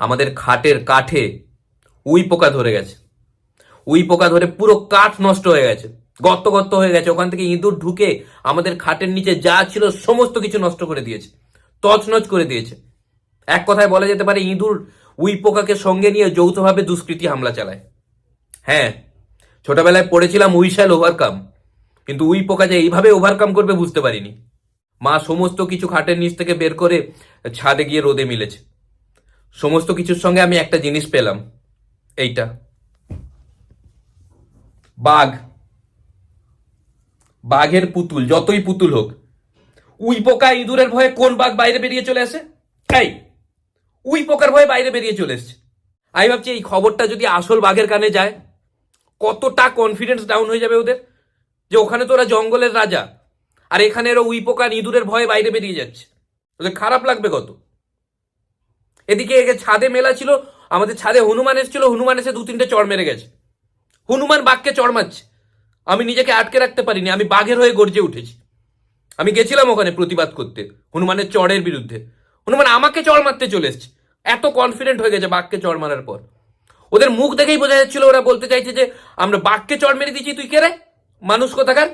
আমাদের খাটের কাঠে উই পোকা ধরে গেছে। উই পোকা ধরে পুরো কাঠ নষ্ট হয়ে গেছে গর্ত গর্ত হয়ে গেছে। ওখান থেকে ইঁদুর ঢুকে আমাদের খাটের নিচে যা ছিল সমস্ত কিছু নষ্ট করে দিয়েছে, তছনছ করে দিয়েছে। এক কথায় বলা যেতে পারে, ইঁদুর উই পোকাকে সঙ্গে নিয়ে যৌথভাবে দুষ্কৃতী হামলা চালায়। হ্যাঁ ছোটবেলায় পড়েছিলাম উই শ্যাল ওভারকাম, কিন্তু উই পোকা যে এইভাবে ওভারকাম করবে বুঝতে পারিনি। মা সমস্ত কিছু খাটের নিচ থেকে বের করে ছাদে গিয়ে রোদে মিলেছে। সমস্ত কিছুর সঙ্গে আমি একটা জিনিস পেলাম। এইটা। বাঘ। বাঘের পুতুল, যতই পুতুল হোক। উই পোকা ইঁদুরের ভয়ে কোন বাঘ বাইরে বেরিয়ে চলে আসে? এই, উই পোকার ভয়ে বাইরে বেরিয়ে চলে এসছে। আমি ভাবছি এই খবরটা যদি আসল বাঘের কানে যায়, কতটা কনফিডেন্স ডাউন হয়ে যাবে ওদের? যে ওখানে তো ওরা জঙ্গলের রাজা, আর এখানে এরা উই পোকা ইঁদুরের ভয়ে বাইরে বেরিয়ে যাচ্ছে। ওদের খারাপ লাগবে কত? এদিকে একে ছাদে মেলা ছিল, আমাদের ছাদে হনুমান এসেছিল, হনুমান এসে দু তিনটে চড় মেরে গেছে। হনুমান বাঘকে চড় মারছে। আমি নিজেকে আটকে রাখতে পারিনি, আমি বাঘের হয়ে গর্জে উঠেছি। আমি গেছিলাম ওখানে প্রতিবাদ করতে, হনুমানের চড়ের বিরুদ্ধে। হনুমান আমাকে চড় মারতে চলে এসছে। এত কনফিডেন্ট হয়ে গেছে বাঘকে চড় মারার পর। ওদের মুখ দেখেই বোঝা যাচ্ছিল, ওরা বলতে চাইছে যে, আমরা বাঘকে চড় মেরে দিয়েছি, তুই কে রে? মানুষ কোথাকার?